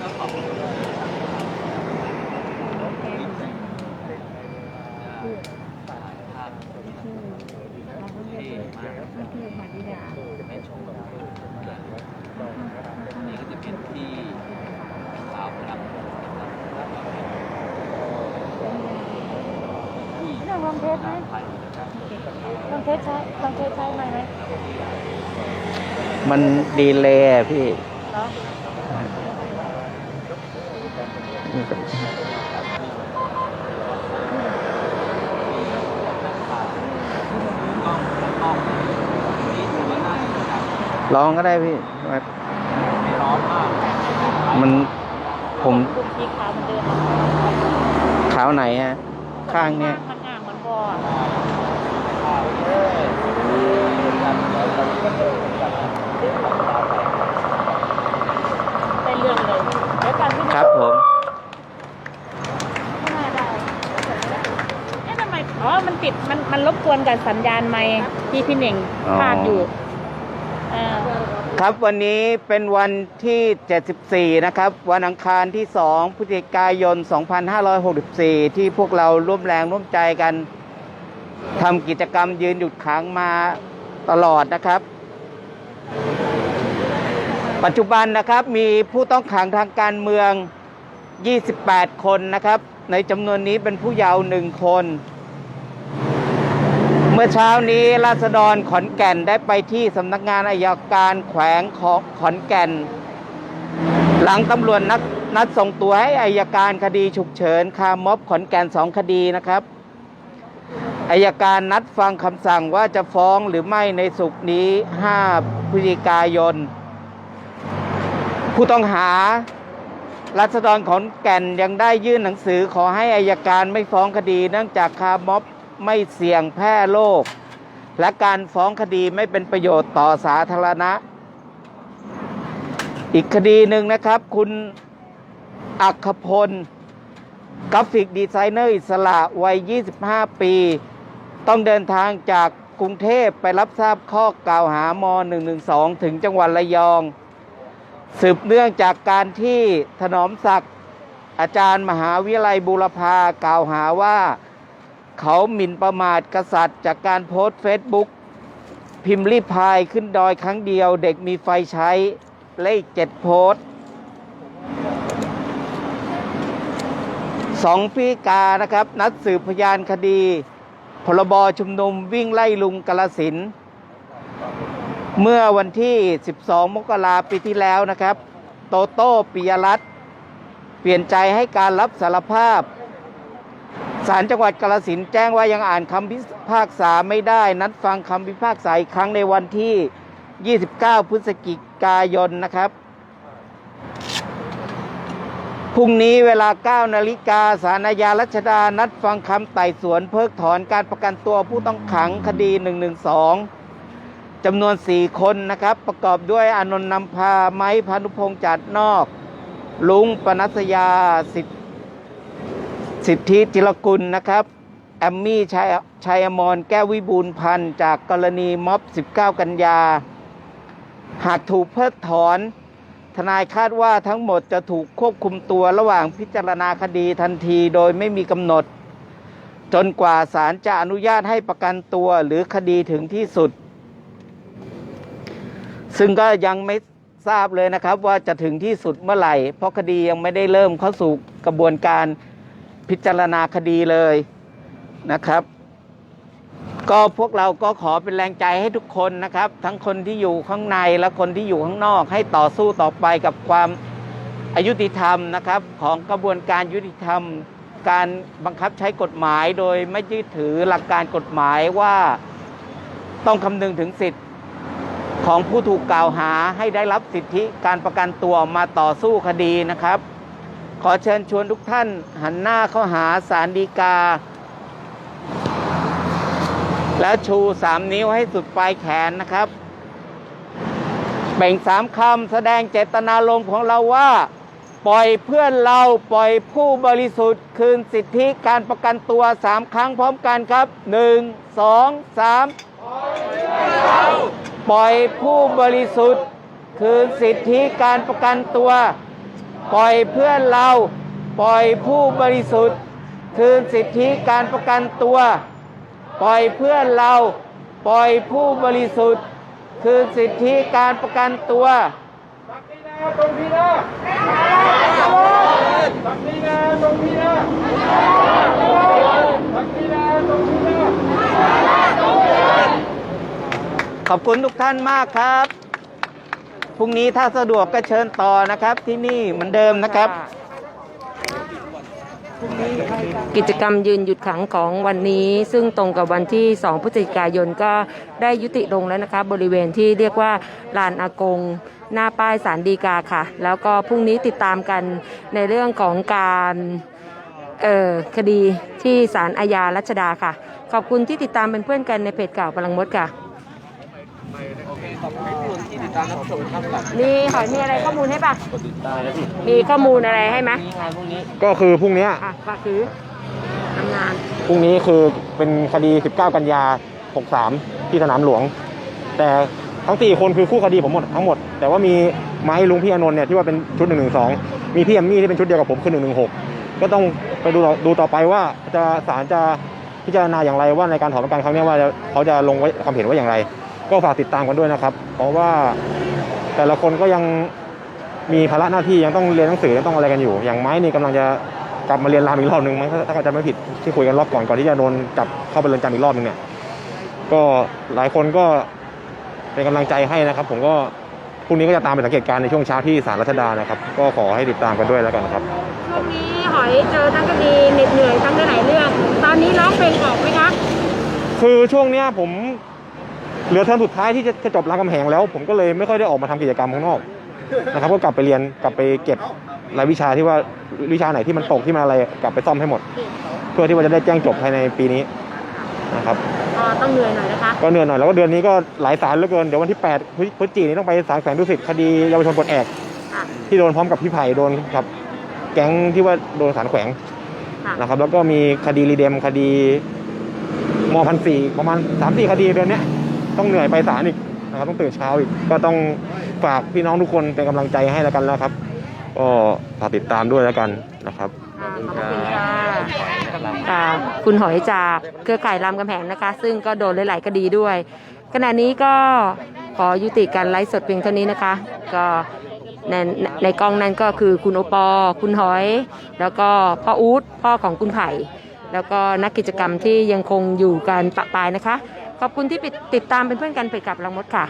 นี่ก็จะเป็นที่สาวประดับลองเทสไหมลองเทสใช้ลองเทสใช้ไหมไหมมันดีเลยพี่ ลองก็ได้พี่ไม่ร้อนมากมันผมคุมสีขาวเหมือนเดิมขาวไหนฮะ ข้างเนี้ยมันอ่างเหมือนบออะได้เรื่องเลยเดี๋ยวกันพี่ครับผมไม่น่าได้เอ๊ะทำไมอ๋อ มันติด มัน มันรบกวนกับสัญญาณไมค์ที่พี่เหน่งอ๋อพาดอยู่เออ ครับวันนี้เป็นวันที่ 74 นะครับ วันอังคารที่ 2 พฤศจิกายน 2564 ที่พวกเราร่วมแรงร่วมใจกันทำกิจกรรมยืนหยุดขังมาตลอดนะครับ ปัจจุบันนะครับมีผู้ต้องขังทางการเมือง 28 คนนะครับ ในจำนวนนี้เป็นผู้เยาว์หนึ่งคน มื่อเช้านี้ราษฎรขอนแก่นได้ไปที่สำนักงานอายการแขวงของขอนแก่น หลังตำรวจนัดนัดส่งตัวให้อายการคดีฉุกเฉินคาม็อบขอนแก่นสองคดีนะครับอายการนัดฟังคำสั่งว่าจะฟ้องหรือไม่ในสุกนี้ 5 พฤศจิกายน ผู้ต้องหารัษฎรขอนแก่นยังได้ยื่นหนังสือขอให้อายการไม่ฟ้องคดี เนื่องจากคาม็อบ ไม่เสี่ยงแพร่โรคและการฟ้องคดีไม่เป็นประโยชน์ต่อสาธารณะ อีกคดีหนึ่งนะครับ คุณอัคพล กราฟิกดีไซเนอร์อิสระวัย 25 ปี ต้องเดินทางจากกรุงเทพไปรับทราบข้อกล่าวหาม112 ถึงจังหวัดระยอง สืบเนื่องจากการที่ถนอมศักดิ์อาจารย์มหาวิทยาลัยบูรพากล่าวหาว่า เขาหมิ่นประมาทกษัตริย์ จากการโพสต์เฟซบุ๊กพิมพ์รีพายขึ้นดอยครั้งเดียว เด็กมีไฟใช้เลขเจ็ดโพสต์สองพฤศจิกานะครับ นัดสืบพยานคดี พรบชุมนุมวิ่งไล่ลุงกาลสิน เมื่อวันที่ 12 มกราปีที่แล้วนะครับ โตโต้ปิยรัตเปลี่ยนใจให้การรับสารภาพ ศาลจังหวัดกาลสินแจ้งว่ายังอ่านคำพิพากษาไม่ได้ นัดฟังคำพิพากษาอีกครั้งในวันที่ 29 พฤศจิกายนนะครับพรุ่งนี้เวลา 9 นาฬิกาศาลอาญารัชดา นัดฟังคำไต่สวนเพิกถอนการประกันตัวผู้ต้องขังคดี 112 จำนวน 4 คนนะครับ ประกอบด้วยอนนท์นำพา ไม้พานุพงษ์จัดนอก ลุงปนัสยาสิทธิ สิทธิจิรกุลนะครับ แอมมี่ชัยชัยอมรแก้ววิบูลพันธ์จากกรณีม็อบ 19 กันยา หากถูกเพิกถอน ทนายคาดว่าทั้งหมดจะถูกควบคุมตัวระหว่างพิจารณาคดีทันทีโดยไม่มีกำหนด จนกว่าศาลจะอนุญาตให้ประกันตัวหรือคดีถึงที่สุด ซึ่งก็ยังไม่ทราบเลยนะครับว่าจะถึงที่สุดเมื่อไหร่ เพราะคดียังไม่ได้เริ่มเข้าสู่กระบวนการ พิจารณาคดีเลยนะครับ ก็พวกเราก็ขอเป็นแรงใจให้ทุกคนนะครับ ทั้งคนที่อยู่ข้างในและคนที่อยู่ข้างนอก ให้ต่อสู้ต่อไปกับความอายุติธรรมนะครับ ของกระบวนการยุติธรรม การบังคับใช้กฎหมายโดยไม่ยึดถือหลักการกฎหมายว่าต้องคำนึงถึงสิทธิ์ของผู้ถูกกล่าวหาให้ได้รับสิทธิการประกันตัวมาต่อสู้คดีนะครับ ขอเชิญชวนทุกท่านหันหน้าเข้าหาสารดีกา แล้วชูสามนิ้วให้สุดปลายแขนนะครับเบ่งสามคำแสดงเจตนารมณ์ของเราว่า ปล่อยเพื่อนเราปล่อยผู้บริสุทธิ์ คืนสิทธิการประกันตัวสามครั้งพร้อมกันครับหนึ่งสองสามปล่อยผู้บริสุทธิ์ คืนสิทธิการประกันตัว ปล่อยเพื่อนเราปล่อยผู้บริสุทธิ์ คืนสิทธิการประกันตัว ปล่อยเพื่อนเราปล่อยผู้บริสุทธิ์ คือสิทธิการประกันตัวตรงพีนะตักพี่นะตรงพีนะตักพี่นะตรงพีนะขอบคุณทุกท่านมากครับ พรุ่งนี้ถ้าสะดวกก็เชิญต่อนะครับ ที่นี่เหมือนเดิมนะครับ กิจกรรมยืนหยุดขังของวันนี้ ซึ่งตรงกับวันที่ 2 พฤศจิกายนก็ได้ยุติลงแล้วนะคะบริเวณที่เรียกว่าลานอากง หน้าป้ายสารดีกาค่ะ แล้วก็พรุ่งนี้ติดตามกันในเรื่องของการเอ่อคดีที่ศาลอาญารัชดาค่ะ ขอบคุณที่ติดตามเป็นเพื่อนกันในเพจข่าวพลังมดค่ะ ขอบคุณที่ติดตา มรับชมครับมีหอยมีอะไรข้อมูลให้ปะมีข้อมูลอะไรให้ไหมก็คือพรุ่งเนี้ยอะฝากถือทำงาน พรุ่งนี้คือเป็นคดี 19 กันยา 63 ที่สนามหลวง แต่ทั้งสี่คนคือคู่คดีผมหมดทั้งหมด แต่ว่ามีไม้ลุงพี่อนนท์เนี่ยที่ว่าเป็นชุด 112 มีพี่แอมมี่ที่เป็นชุดเดียวกับผมคือ 116 ก็ต้องไปดูต่อดูต่อไปว่าจะศาลจะพิจารณาอย่างไรว่าในการถอนประกันครั้งนี้ว่าเขาจะลงไว้ความเห็นว่าอย่างไร ก็ฝากติดตามกันด้วยนะครับ เพราะว่าแต่ละคนก็ยังมีภาระหน้าที่ยังต้องเรียนหนังสือยังต้องอะไรกันอยู่ อย่างไม้นี่กำลังจะกลับมาเรียนรามอีกรอบหนึ่งมั้งถ้าถ้าเขาจำไม่ผิดที่คุยกันรอบก่อนก่อนที่จะโดนจับเข้าไปเรือนจำอีกรอบหนึ่งเนี่ยก็หลายคนก็เป็นกำลังใจให้นะครับ ผมก็พรุ่งนี้ก็จะตามไปสังเกตการณ์ในช่วงเช้าที่ศาลรัชดานะครับ ก็ขอให้ติดตามกันด้วยแล้วกันนะครับช่วงนี้หอยเจอทั้งคดีเหน็ดเหนื่อยทั้งหลายเรื่อง ตอนนี้ร้องเพลงออกไหมคะคือช่วงเนี้ยผม เหลือเทอมสุดท้ายที่จะจะจบรามคำแหงแล้ว ผมก็เลยไม่ค่อยได้ออกมาทำกิจกรรมข้างนอกนะครับก็กลับไปเรียนกลับไปเก็บรายวิชาที่ว่าวิชาไหนที่มันตกที่มันอะไรกลับไปซ่อมให้หมด เพื่อที่ว่าจะได้แจ้งจบภายในปีนี้นะครับก็ต้องเหนื่อยหน่อยนะคะก็เหนื่อยหน่อยแล้วก็เดือนนี้ก็หลายสารเหลือเกินเดี๋ยววันที่8พฤพฤศจิกายนนี้ต้องไปศาลแขวงดุสิตคดีเยาวชนปลดแอกค่ะที่โดนพร้อมกับพี่ไผ่โดนกับ แก๊งที่ว่าโดนศาลแขวงค่ะนะครับ แล้วก็มีคดีรีเดมคดีมพันสี่ประมาณสามสี่คดีเดือนเนี้ย ต้องเหนื่อยไปศาลอีกนะครับต้องตื่นเช้าอีกก็ต้องฝากพี่น้องทุกคนเป็นกำลังใจให้แล้วกันแล้วครับก็ฝากติดตามด้วยแล้วกันนะครับ ขอบคุณค่ะค่ะคุณหอยจากเครือข่ายรามกำแหงนะคะ ซึ่งก็โดนหลาย ๆ คดีด้วย ขณะนี้ก็ขอยุติการไลฟ์สดเพียงเท่านี้นะคะ ก็ในในกล้องนั้นก็คือคุณโอปอ คุณหอย แล้วก็พ่ออู๊ดพ่อของคุณไผ่แล้วก็นักกิจกรรมที่ยังคงอยู่กันปะปายนะคะ ขอบคุณที่ติดตามเป็นเพื่อนกันไปกับลังมดค่ะ